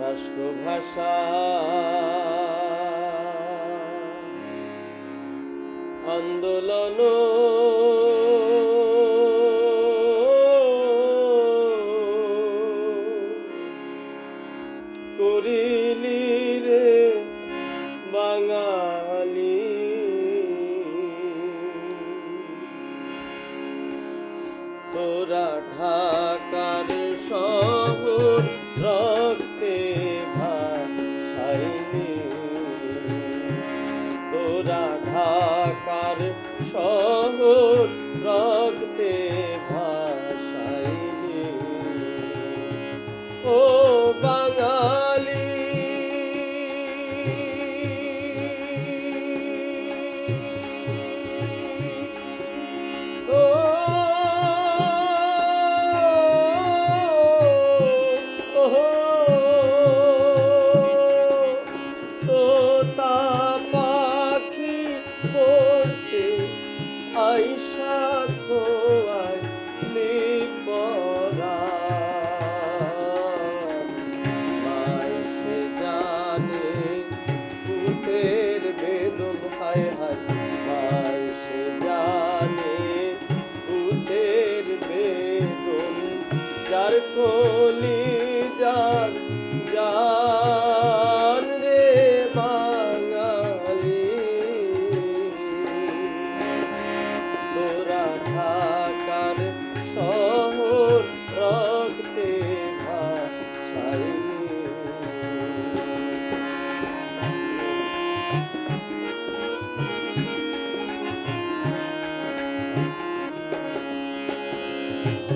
রাষ্ট্রভাষা। আন্দোলন। করিলি রে বাঙালি।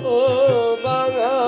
ও বাঙা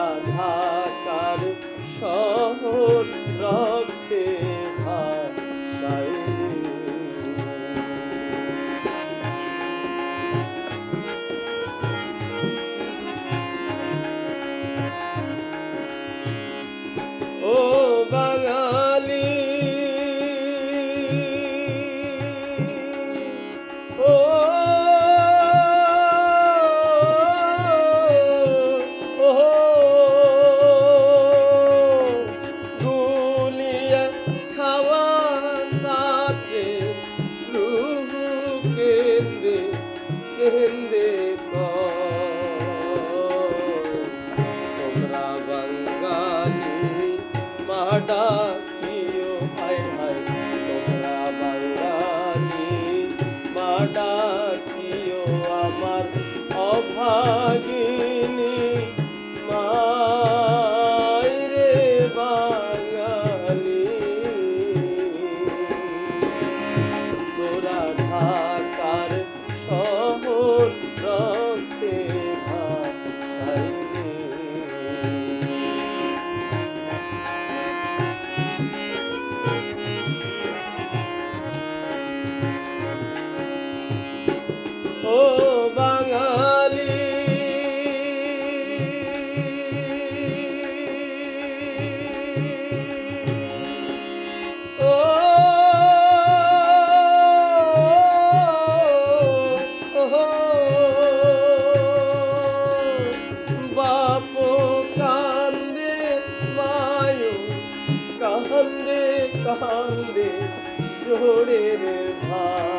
রাধাকার শহর डाकियो हाय हाय तोमरा बंगाली माडा Oh কান্দে জোহরের ভাই